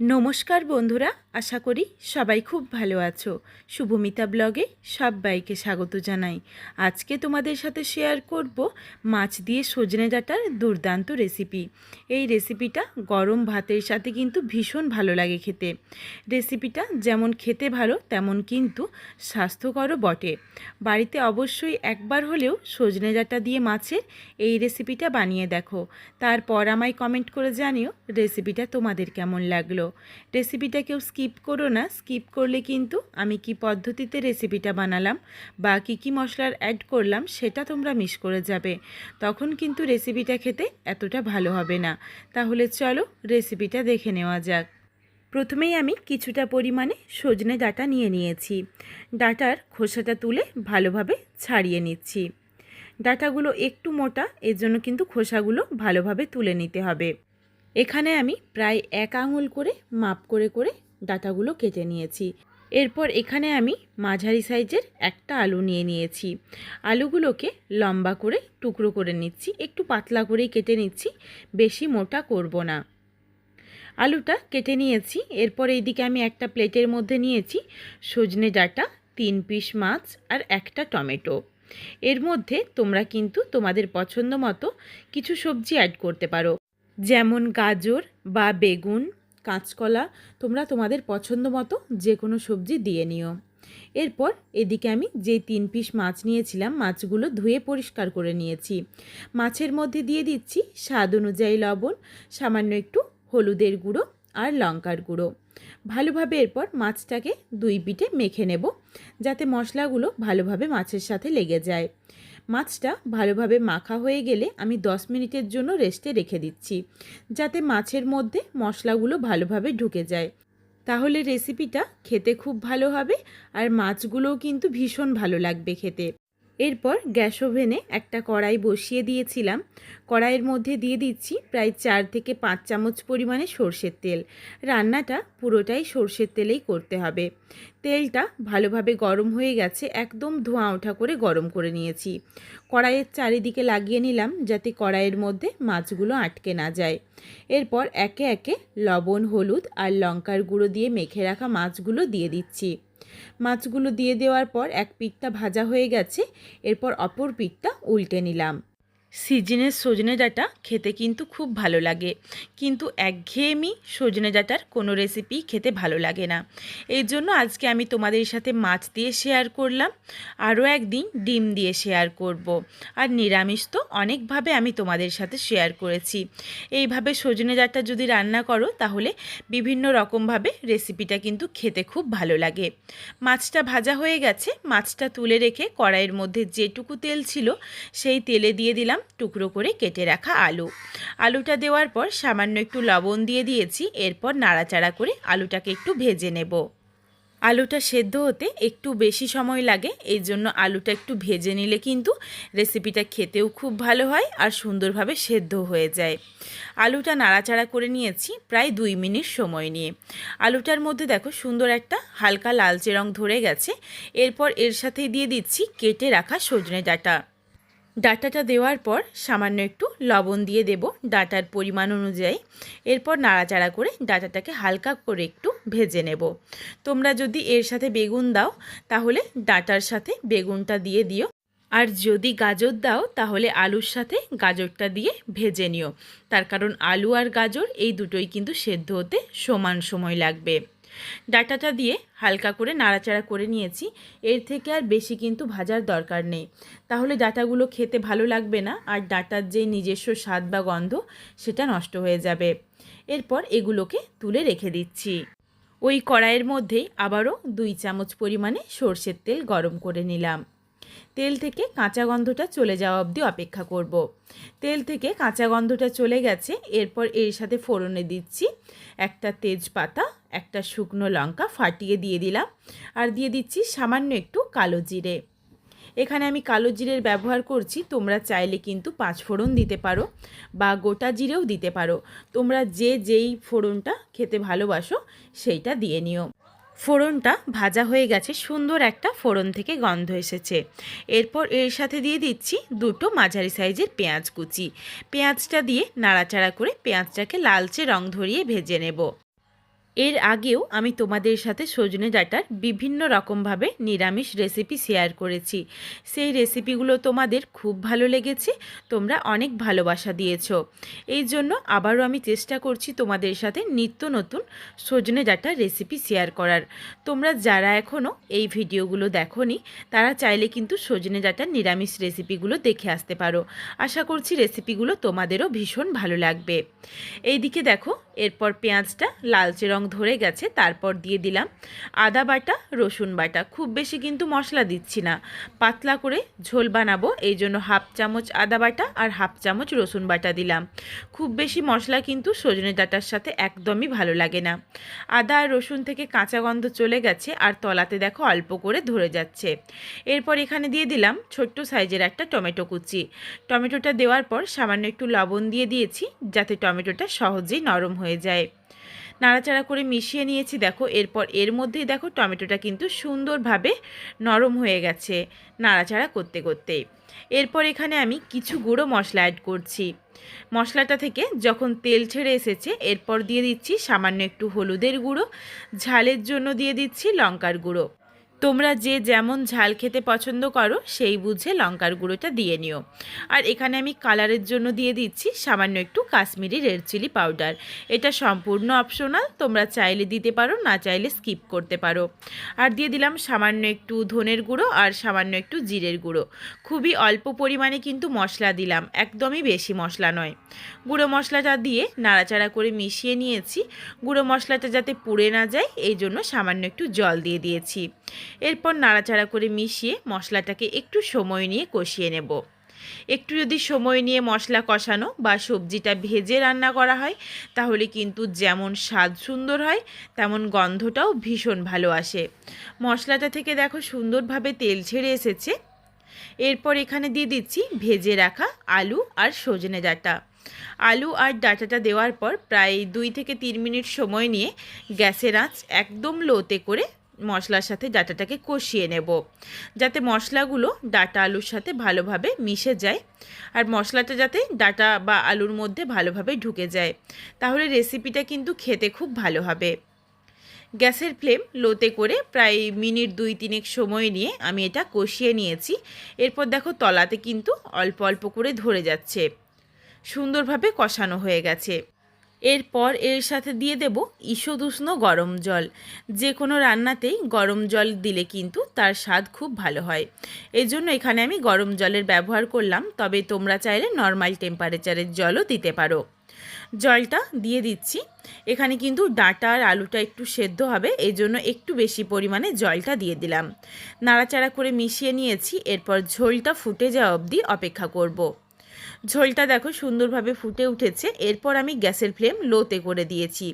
নমস্কার বন্ধুরা, আশা করি সবাই খুব ভালো আছো। শুভমিতা ব্লগে সবাইকে স্বাগত জানাই। আজকে তোমাদের সাথে শেয়ার করব মাছ দিয়ে সজনে ডাঁটার দুর্দান্ত রেসিপি এই রেসিপিটা গরম ভাতের সাথে কিন্তু ভীষণ ভালো লাগে খেতে। রেসিপিটা যেমন খেতে ভালো, তেমন কিন্তু স্বাস্থ্যকরও বটে। বাড়িতে অবশ্যই একবার হলেও সজনে ডাঁটা দিয়ে মাছের এই রেসিপিটা বানিয়ে দেখো। তারপর আমায় কমেন্ট করে জানিও রেসিপিটা তোমাদের কেমন লাগল। রেসিপিটা কেউ স্কিপ করো না, স্কিপ করলে কিন্তু আমি কি পদ্ধতিতে রেসিপিটা বানালাম বা কী কী মশলার অ্যাড করলাম সেটা তোমরা মিস করে যাবে। তখন কিন্তু রেসিপিটা খেতে এতটা ভালো হবে না। তাহলে চলো রেসিপিটা দেখে নেওয়া যাক। প্রথমেই আমি কিছুটা পরিমাণে সজনে ডাটা নিয়ে নিয়েছি। ডাটার খোসাটা তুলে ভালোভাবে ছাড়িয়ে নিচ্ছি। ডাটাগুলো একটু মোটা, এর জন্য কিন্তু খোসাগুলো ভালোভাবে তুলে নিতে হবে। এখানে আমি প্রায় এক আঙুল করে মাপ করে করে ডাটাগুলো কেটে নিয়েছি। এরপর এখানে আমি মাঝারি সাইজের একটা আলু নিয়ে নিয়েছি। আলুগুলোকে লম্বা করে টুকরো করে নিচ্ছি, একটু পাতলা করেই কেটে নিচ্ছি, বেশি মোটা করব না। আলুটা কেটে নিয়েছি, এরপর এইদিকে আমি একটা প্লেটের মধ্যে নিয়েছি সজনে ডাঁটা, তিন পিস মাছ আর একটা টমেটো। এর মধ্যে তোমরা কিন্তু তোমাদের পছন্দ মতো কিছু সবজি অ্যাড করতে পারো। যেমন গাজর বা বেগুন, কাঁচকলা, তোমরা তোমাদের পছন্দ মতো যে কোনো সবজি দিয়ে নিও। এরপর এদিকে আমি যে তিন পিস মাছ নিয়েছিলাম, মাছগুলো ধুয়ে পরিষ্কার করে নিয়েছি। মাছের মধ্যে দিয়ে দিচ্ছি স্বাদ অনুযায়ী লবণ, সামান্য একটু হলুদের গুঁড়ো আর লঙ্কার গুঁড়ো। ভালোভাবে এরপর মাছটাকে দুই পিঠে মেখে নেব, যাতে মশলাগুলো ভালোভাবে মাছের সাথে লেগে যায়। মাছটা ভালোভাবে মাখা হয়ে গেলে আমি 10 মিনিটের জন্য রেস্টে রেখে দিচ্ছি, যাতে মাছের মধ্যে মশলাগুলো ভালোভাবে ঢুকে যায়। তাহলে রেসিপিটা খেতে খুব ভালো হবে আর মাছগুলোও কিন্তু ভীষণ ভালো লাগবে খেতে। এরপর গ্যাস ওভেনে একটা কড়াই বসিয়ে দিয়েছিলাম। কড়াইয়ের মধ্যে দিয়ে দিচ্ছি প্রায় চার থেকে পাঁচ চামচ পরিমাণে সর্ষের তেল। রান্নাটা পুরোটাই সর্ষের তেলেই করতে হবে। তেলটা ভালোভাবে গরম হয়ে গেছে, একদম ধোঁয়া ওঠা করে গরম করে নিয়েছি। কড়াইয়ের চারিদিকে লাগিয়ে নিলাম যাতে কড়াইয়ের মধ্যে মাছগুলো আটকে না যায়। এরপর একে একে লবণ, হলুদ আর লঙ্কার গুঁড়ো দিয়ে মেখে রাখা মাছগুলো দিয়ে দিচ্ছি। মাছগুলো দিয়ে দেওয়ার পর এক পিঠটা ভাজা হয়ে গেছে এরপর অপর পিঠটা উল্টে নিলাম। সিজনের সজনে ডাঁটা খেতে কিন্তু খুব ভালো লাগে। কিন্তু একঘেয়েমি সজনে ডাঁটার কোনো রেসিপি খেতে ভালো লাগে না। এই জন্য আজকে আমি তোমাদের সাথে মাছ দিয়ে শেয়ার করলাম। আরও একদিন ডিম দিয়ে শেয়ার করব। আর নিরামিষ তো অনেকভাবে আমি তোমাদের সাথে শেয়ার করেছি। এইভাবে সজনে ডাঁটা যদি রান্না করো, তাহলে বিভিন্ন রকমভাবে রেসিপিটা কিন্তু খেতে খুব ভালো লাগে। মাছটা ভাজা হয়ে গেছে। মাছটা তুলে রেখে কড়াইয়ের মধ্যে যেটুকু তেল ছিল, সেই তেলে দিয়ে দিলাম টুকরো করে কেটে রাখা আলু। আলুটা দেওয়ার পর সামান্য একটু লবণ দিয়ে দিয়েছি, এরপর নাড়াচাড়া করে আলুটাকে একটু ভেজে নেব। আলুটা সেদ্ধ হতে একটু বেশি সময় লাগে, এই জন্য আলুটা একটু ভেজে নিলে কিন্তু রেসিপিটা খেতেও খুব ভালো হয় আর সুন্দরভাবে সেদ্ধ হয়ে যায়। আলুটা নাড়াচাড়া করে নিয়েছি প্রায় দুই মিনিট সময় নিয়ে। আলুটার মধ্যে দেখো সুন্দর একটা হালকা লালচে রং ধরে গেছে, এরপর এর সাথে দিয়ে দিচ্ছি কেটে রাখা সজনে ডাঁটা। ডাটাটা দেওয়ার পর সামান্য একটু লবণ দিয়ে দেব ডাটার পরিমাণ অনুযায়ী। এরপর নাড়াচাড়া করে ডাটাটাকে হালকা করে একটু ভেজে নেব। তোমরা যদি এর সাথে বেগুন দাও, তাহলে ডাটার সাথে বেগুনটা দিয়ে দিও। আর যদি গাজর দাও, তাহলে আলুর সাথে গাজরটা দিয়ে ভেজে নিও। তার কারণ আলু আর গাজর এই দুটোই কিন্তু সেদ্ধ হতে সমান সময় লাগবে। ডাটাটা দিয়ে হালকা করে নাড়াচাড়া করে নিয়েছি। এর থেকে আর বেশি কিন্তু ভাজার দরকার নেই। তাহলে ডাটাগুলো খেতে ভালো লাগবে না আর ডাটার যে নিজস্ব স্বাদ বা গন্ধ, সেটা নষ্ট হয়ে যাবে। এরপর এগুলোকে তুলে রেখে দিচ্ছি। ওই কড়াইয়ের মধ্যেই আবারও দুই চামচ পরিমাণে সর্ষের তেল গরম করে নিলাম। তেল থেকে কাঁচা গন্ধটা চলে যাওয়া অবধি অপেক্ষা করব। তেল থেকে কাঁচা গন্ধটা চলে গেছে, এরপর এর সাথে ফোড়নে দিচ্ছি একটা তেজপাতা একটা শুকনো লঙ্কা ফাটিয়ে দিয়ে দিলাম। আর দিয়ে দিচ্ছি সামান্য একটু কালো জিরে। এখানে আমি কালো জিরের ব্যবহার করছি, তোমরা চাইলে কিন্তু পাঁচ ফোড়ন দিতে পারো বা গোটা জিরেও দিতে পারো। তোমরা যে যেই ফোড়নটা খেতে ভালোবাসো সেইটা দিয়ে নিও। ফোড়নটা ভাজা হয়ে গেছে, সুন্দর একটা ফোড়ন থেকে গন্ধ এসেছে। এরপর এর সাথে দিয়ে দিচ্ছি দুটো মাঝারি সাইজের পেঁয়াজ কুচি। পেঁয়াজটা দিয়ে নাড়াচাড়া করে পেঁয়াজটাকে লালচে রং ধরিয়ে ভেজে নেব। এর আগেও আমি তোমাদের সাথে সজনে ডাঁটার বিভিন্ন রকমভাবে নিরামিষ রেসিপি শেয়ার করেছি। সেই রেসিপিগুলো তোমাদের খুব ভালো লেগেছে, তোমরা অনেক ভালোবাসা দিয়েছ। এই জন্য আবারও আমি চেষ্টা করছি তোমাদের সাথে নিত্য নতুন সজনে ডাঁটার রেসিপি শেয়ার করার। তোমরা যারা এখনও এই ভিডিওগুলো দেখোনি, তারা চাইলে কিন্তু সজনে ডাঁটার নিরামিষ রেসিপিগুলো দেখে আসতে পারো। আশা করছি রেসিপিগুলো তোমাদেরও ভীষণ ভালো লাগবে। এইদিকে দেখো, এরপর পেঁয়াজটা লালচে রং ধরে গেছে, তারপর দিয়ে দিলাম আদা বাটা, রসুন বাটা। খুব বেশি কিন্তু মশলা দিচ্ছি না। পাতলা করে ঝোল বানাবো, এই জন্য হাফ চামচ আদা বাটা আর হাফ চামচ রসুন বাটা দিলাম। খুব বেশি মশলা কিন্তু সজনে ডাঁটার সাথে একদমই ভালো লাগে না। আদা আর রসুন থেকে কাঁচা গন্ধ চলে গেছে আর তলাতে দেখো অল্প করে ধরে যাচ্ছে। এরপর এখানে দিয়ে দিলাম ছোট্ট সাইজের একটা টমেটো কুচি। টমেটোটা দেওয়ার পর সামান্য একটু লবণ দিয়ে দিয়েছি, যাতে টমেটোটা সহজেই নরম হয়ে যায়। নাড়াচাড়া করে মিশিয়ে নিয়েছি। দেখো, এরপর এর মধ্যেই দেখো, টমেটোটা কিন্তু সুন্দরভাবে নরম হয়ে গেছে নাড়াচাড়া করতে করতে এরপর এখানে আমি কিছু গুঁড়ো মশলা অ্যাড করছি। মশলাটা থেকে যখন তেল ছেড়ে এসেছে, এরপর দিয়ে দিচ্ছি সামান্য একটু হলুদের গুঁড়ো, ঝালের জন্য দিয়ে দিচ্ছি লঙ্কার গুঁড়ো। তোমরা যে যেমন ঝাল খেতে পছন্দ করো, সেই বুঝে লঙ্কার গুঁড়োটা দিয়ে নিও। আর এখানে আমি কালারের জন্য দিয়ে দিচ্ছি সামান্য একটু কাশ্মীরি রেড চিলি পাউডার। এটা সম্পূর্ণ অপশনাল, তোমরা চাইলে দিতে পারো, না চাইলে স্কিপ করতে পারো। আর দিয়ে দিলাম সামান্য একটু ধনের গুঁড়ো আর সামান্য একটু জিরের গুঁড়ো। খুবই অল্প পরিমাণে কিন্তু মশলা দিলাম, একদমই বেশি মশলা নয়। গুঁড়ো মশলাটা দিয়ে নাড়াচাড়া করে মিশিয়ে নিয়েছি। গুঁড়ো মশলাটা যাতে পুড়ে না যায়, এই জন্য সামান্য একটু জল দিয়ে দিয়েছি। এরপর নাড়াচাড়া করে মিশিয়ে মশলাটাকে একটু সময় নিয়ে কষিয়ে নেব। একটু যদি সময় নিয়ে মশলা কষানো বা সবজিটা ভেজে রান্না করা হয়, তাহলে কিন্তু যেমন স্বাদ সুন্দর হয়, তেমন গন্ধটাও ভীষণ ভালো আসে। মশলাটা থেকে দেখো সুন্দরভাবে তেল ছেড়ে এসেছে। এরপর এখানে দিয়ে দিচ্ছি ভেজে রাখা আলু আর সজনে ডাঁটা। আলু আর ডাঁটাটা দেওয়ার পর প্রায় দুই থেকে তিন মিনিট সময় নিয়ে গ্যাসের আঁচ একদম লোতে করে মশলার সাথে ডাটাটাকে কষিয়ে নেব। যাতে মশলাগুলো ডাটা আলুর সাথে ভালোভাবে মিশে যায় আর মশলাটা যাতে ডাটা বা আলুর মধ্যে ভালোভাবে ঢুকে যায়। তাহলে রেসিপিটা কিন্তু খেতে খুব ভালো হবে। গ্যাসের ফ্লেম লোতে করে প্রায় মিনিট দুই তিনেক সময় নিয়ে আমি এটা কষিয়ে নিয়েছি। এরপর দেখো তলাতে কিন্তু অল্প অল্প করে ধরে যাচ্ছে। সুন্দরভাবে কষানো হয়ে গেছে। এরপর এর সাথে দিয়ে দেব ঈষদুষ্ণ গরম জল। যে কোনো রান্নাতেই গরম জল দিলে কিন্তু তার স্বাদ খুব ভালো হয়। এই জন্য এখানে আমি গরম জলের ব্যবহার করলাম, তবে তোমরা চাইলে নর্মাল টেম্পারেচারের জলও দিতে পারো। জলটা দিয়ে দিচ্ছি। এখানে কিন্তু ডাঁটা আর আলুটা একটু সেদ্ধ হবে এই জন্য একটু বেশি পরিমাণে জলটা দিয়ে দিলাম। নাড়াচাড়া করে মিশিয়ে নিয়েছি, এরপর ঝোলটা ফুটে যাওয়া অবধি অপেক্ষা করব। ঝোলটা দেখো সুন্দরভাবে ফুটে উঠেছে। এরপর আমি গ্যাসের ফ্লেম লোতে করে দিয়েছি।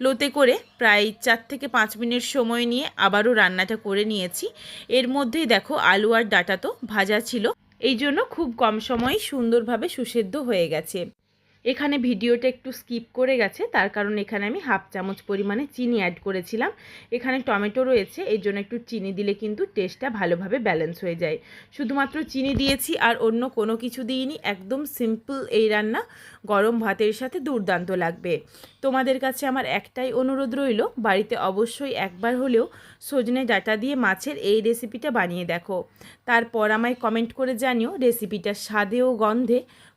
লোতে করে প্রায় চার থেকে পাঁচ মিনিট সময় নিয়ে আবারও রান্নাটা করে নিয়েছি। এর মধ্যেই দেখো আলু আর ডাটা তো ভাজা ছিল। এই জন্য খুব কম সময়ে সুন্দরভাবে সুসেদ্ধ হয়ে গেছে। এখানে ভিডিওটা একটু স্কিপ করে গেছে, তার কারণ এখানে আমি হাফ চামচ পরিমাণে চিনি অ্যাড করেছিলাম। এখানে টমেটো রয়েছে এই জন্য একটু চিনি দিলে কিন্তু টেস্টটা ভালোভাবে ব্যালেন্স হয়ে যায়। শুধুমাত্র চিনি দিয়েছি আর অন্য কোনো কিছু দিইনি, একদম সিম্পল এই রান্না, গরম ভাতের সাথে দুর্দান্ত লাগবে। তোমাদের কাছে আমার একটাই অনুরোধ রইল, বাড়িতে অবশ্যই একবার হলেও সজনে ডাটা দিয়ে মাছের এই রেসিপিটা বানিয়ে দেখো। তারপর আমায় কমেন্ট করে জানিও রেসিপিটা স্বাদে ও গন্ধে